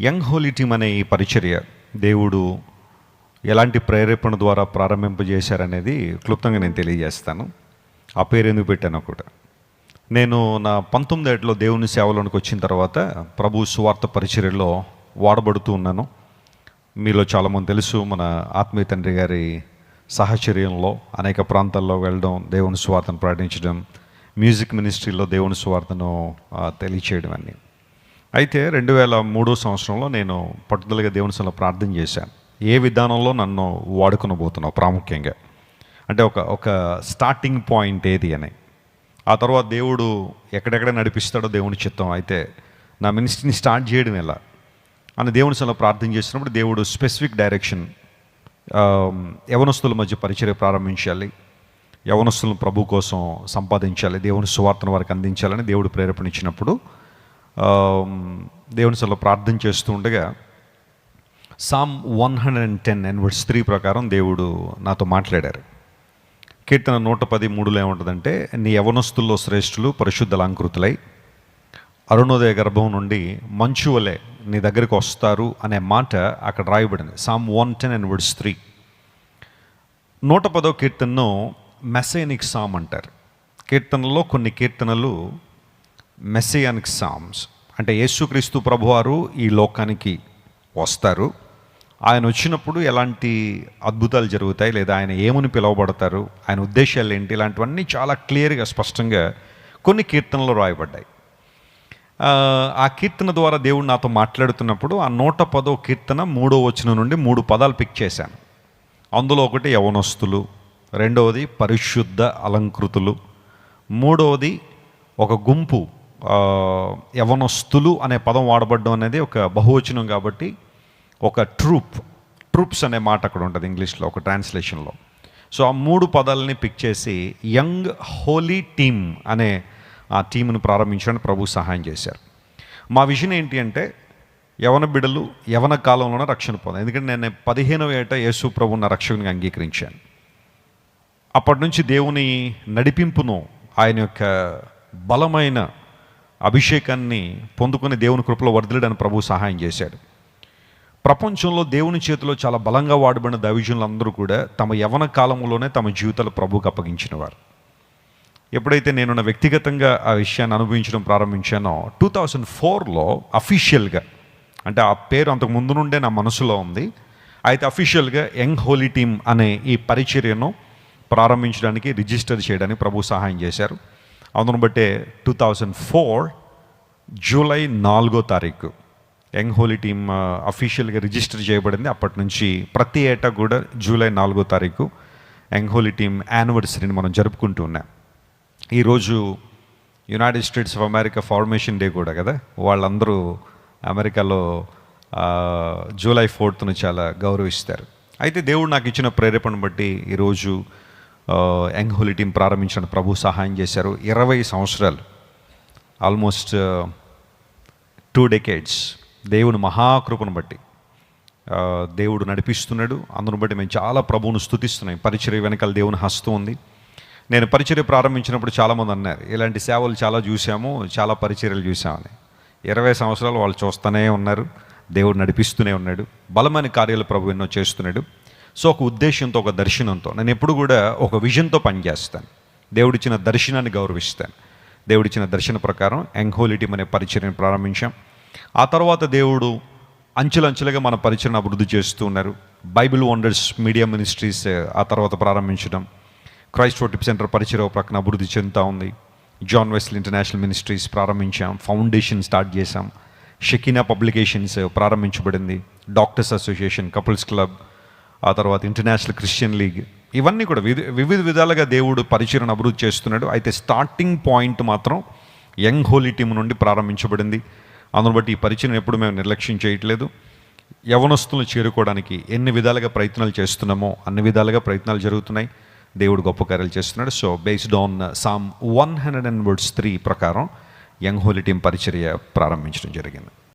Young holy team అనే ఈ పరిచర్య దేవుడు ఎలాంటి ప్రేరేపణ ద్వారా ప్రారంభింపజేశారనేది క్లుప్తంగా నేను తెలియజేస్తాను. ఆ పేరు ఎందుకు పెట్టానో కూడా. నేను నా పంతొమ్మిది ఏటలో దేవుని సేవలోనికి వచ్చిన తర్వాత ప్రభు సువార్త పరిచర్యలో వాడబడుతూ ఉన్నాను. మీలో చాలామంది తెలుసు మన ఆత్మీయ తండ్రి గారి సహచర్యంలో అనేక ప్రాంతాల్లో వెళ్ళడం దేవుని సువార్తను ప్రకటించడం మ్యూజిక్ మినిస్ట్రీలో దేవుని సువార్తను తెలియచేయడం అన్నీ. అయితే రెండు వేల మూడో సంవత్సరంలో నేను పట్టుదలగా దేవుని సభలో ప్రార్థన చేశాను. ఏ విధానంలో నన్ను వాడుకునబోతున్నావు ప్రాముఖ్యంగా? అంటే ఒక ఒక స్టార్టింగ్ పాయింట్ ఏది అని. ఆ తర్వాత దేవుడు ఎక్కడెక్కడ నడిపిస్తాడో దేవుని చిత్తం అయితే నా మినిస్ట్రీని స్టార్ట్ చేయడం ఎలా? అని దేవుని సభలో ప్రార్థన చేసినప్పుడు దేవుడు స్పెసిఫిక్ డైరెక్షన్ um, యవనస్తుల మధ్య పరిచర్య ప్రారంభించాలి. యవనస్తులను ప్రభు కోసం సంపాదించాలి. దేవుని సువార్తను వారికి అందించాలని దేవుడు ప్రేరేపణించినప్పుడు ఇచ్చినప్పుడు దేవుని సెలవు ప్రార్థన చేస్తూ ఉండగా psalm one hundred and ten and words three ప్రకారం దేవుడు నాతో మాట్లాడారు. కీర్తన నూట పది మూడులో ఏముంటుందంటే నీ యవనస్తుల్లో శ్రేష్ఠులు పరిశుద్ధ అలంకృతులై అరుణోదయ గర్భం నుండి మంచు వలె నీ దగ్గరికి వస్తారు అనే మాట అక్కడ రాయబడింది. Psalm one ten and words three నూట పదో కీర్తనను మెసైనిక్ సామ్ అంటారు. కీర్తనలో కొన్ని కీర్తనలు మెస్సియానిక్ సామ్స్ అంటే యేసుక్రీస్తు ప్రభువారు ఈ లోకానికి వస్తారు. ఆయన వచ్చినప్పుడు ఎలాంటి అద్భుతాలు జరుగుతాయి లేదా ఆయన ఏమని పిలువబడతారు ఆయన ఉద్దేశాలు ఏంటి ఇలాంటివన్నీ చాలా క్లియర్గా స్పష్టంగా కొన్ని కీర్తనలు రాయబడ్డాయి. ఆ, కీర్తన ద్వారా దేవుడు నాతో మాట్లాడుతున్నప్పుడు ఆ నూట పదో కీర్తన మూడో వచనం నుండి మూడు పదాలు పిక్ చేశాను. అందులో ఒకటి యవనస్తులు రెండవది పరిశుద్ధ అలంకృతులు మూడవది ఒక గుంపు యవనస్తులు అనే పదం వాడబడ్డం అనేది ఒక బహువచనం కాబట్టి ఒక ట్రూప్ ట్రూప్స్ అనే మాట అక్కడ ఉంటుంది ఇంగ్లీష్లో ఒక ట్రాన్స్లేషన్లో. సో ఆ మూడు పదాలని పిక్ చేసి యంగ్ హోలీ టీమ్ అనే ఆ టీంను ప్రారంభించడానికి ప్రభు సహాయం చేశారు. మా విజన్ ఏంటి అంటే యవన బిడలు యవన కాలంలోనే రక్షణ పొందాను ఎందుకంటే నేను పదిహేనవ ఏట యేసు ప్రభు నా రక్షకునిగా అంగీకరించాను. అప్పటి నుంచి దేవుని నడిపింపును ఆయన యొక్క బలమైన అభిషేకాన్ని పొందుకుని దేవుని కృపలో వర్ధిల్లడానికి ప్రభు సహాయం చేశాడు. ప్రపంచంలో దేవుని చేతిలో చాలా బలంగా వాడబడిన దైవజనులందరూ కూడా తమ యవన కాలంలోనే తమ జీవితాలు ప్రభువుకు అప్పగించిన వారు ఎప్పుడైతే నేను నా వ్యక్తిగతంగా ఆ విషయాన్ని అనుభవించడం ప్రారంభించానో టూ థౌజండ్ ఫోర్లో అఫీషియల్గా అంటే ఆ పేరు అంతకు ముందు నుండే నా మనసులో ఉంది అయితే అఫీషియల్గా యంగ్ హోలీ టీమ్ అనే ఈ పరిచర్యను ప్రారంభించడానికి రిజిస్టర్ చేయడానికి ప్రభు సహాయం చేశారు. అందును బట్టే టూ థౌజండ్ ఫోర్ జూలై నాలుగో తారీఖు. యంగ్ హోలీ టీమ్ అఫీషియల్గా రిజిస్టర్ చేయబడింది. అప్పటి నుంచి ప్రతి ఏటా కూడా జూలై నాలుగో తారీఖు యంగ్ హోలీ టీమ్ యానివర్సరీని మనం జరుపుకుంటూ ఉన్నాం. ఈరోజు United States of America formation day కూడా కదా? వాళ్ళందరూ అమెరికాలో జూలై ఫోర్త్ను చాలా గౌరవిస్తారు. అయితే దేవుడు నాకు ఇచ్చిన ప్రేరేపణ బట్టి ఈరోజు యంగ్ హోలీ టీం ప్రారంభించిన ప్రభు సహాయం చేశారు. ఇరవై సంవత్సరాలు ఆల్మోస్ట్ టూ డెకేడ్స్. దేవుని మహాకృపను బట్టి దేవుడు నడిపిస్తున్నాడు. అందును బట్టి మేము చాలా ప్రభువును స్థుతిస్తున్నాం. పరిచర్య వెనకాల దేవుని హస్తం ఉంది. నేను పరిచర్య ప్రారంభించినప్పుడు చాలామంది అన్నారు ఇలాంటి సేవలు చాలా చూసాము చాలా పరిచర్యలు చూసామని ఇరవై సంవత్సరాలు వాళ్ళు చూస్తూనే ఉన్నారు. దేవుడు నడిపిస్తూనే ఉన్నాడు. బలమైన కార్యాలు ప్రభు ఎన్నో చేస్తున్నాడు. సో ఒక ఉద్దేశంతో ఒక దర్శనంతో. నేను ఎప్పుడు కూడా ఒక విజన్తో పనిచేస్తాను. దేవుడిచ్చిన దర్శనాన్ని గౌరవిస్తాను. దేవుడిచ్చిన దర్శన ప్రకారం ఎంహోలిటీ అనే పరిచర్ని ప్రారంభించాం. ఆ తర్వాత దేవుడు అంచెలంచెలుగా మన పరిచయం అభివృద్ధి చేస్తూ ఉన్నారు. బైబిల్ వండర్స్ మీడియా మినిస్ట్రీస్ ఆ తర్వాత ప్రారంభించడం. క్రైస్ట్ టిప్ సెంటర్ పరిచయం ప్రక్కన అభివృద్ధి చెందుతూ ఉంది. జాన్ వెస్ల్ ఇంటర్నేషనల్ మినిస్ట్రీస్ ప్రారంభించాం. ఫౌండేషన్ స్టార్ట్ చేశాం. షకీనా పబ్లికేషన్స్ ప్రారంభించబడింది. డాక్టర్స్ అసోసియేషన్ కపుల్స్ క్లబ్ ఆ తర్వాత ఇంటర్నేషనల్ క్రిస్టియన్ లీగ్ ఇవన్నీ కూడా వివిధ వివిధ విధాలుగా దేవుడు పరిచయం అభివృద్ధి చేస్తున్నాడు. అయితే స్టార్టింగ్ పాయింట్ మాత్రం యంగ్ హోలీ టీం నుండి ప్రారంభించబడింది. అందును బట్టి ఈ పరిచయం ఎప్పుడు మేము నిర్లక్ష్యం చేయట్లేదు. యవనస్తులను చేరుకోవడానికి ఎన్ని విధాలుగా ప్రయత్నాలు చేస్తున్నామో అన్ని విధాలుగా ప్రయత్నాలు జరుగుతున్నాయి. దేవుడు గొప్ప కార్యాలు చేస్తున్నాడు. So based on psalm one hundred and words three ప్రకారం యంగ్ హోలీ టీం పరిచర్య ప్రారంభించడం జరిగింది.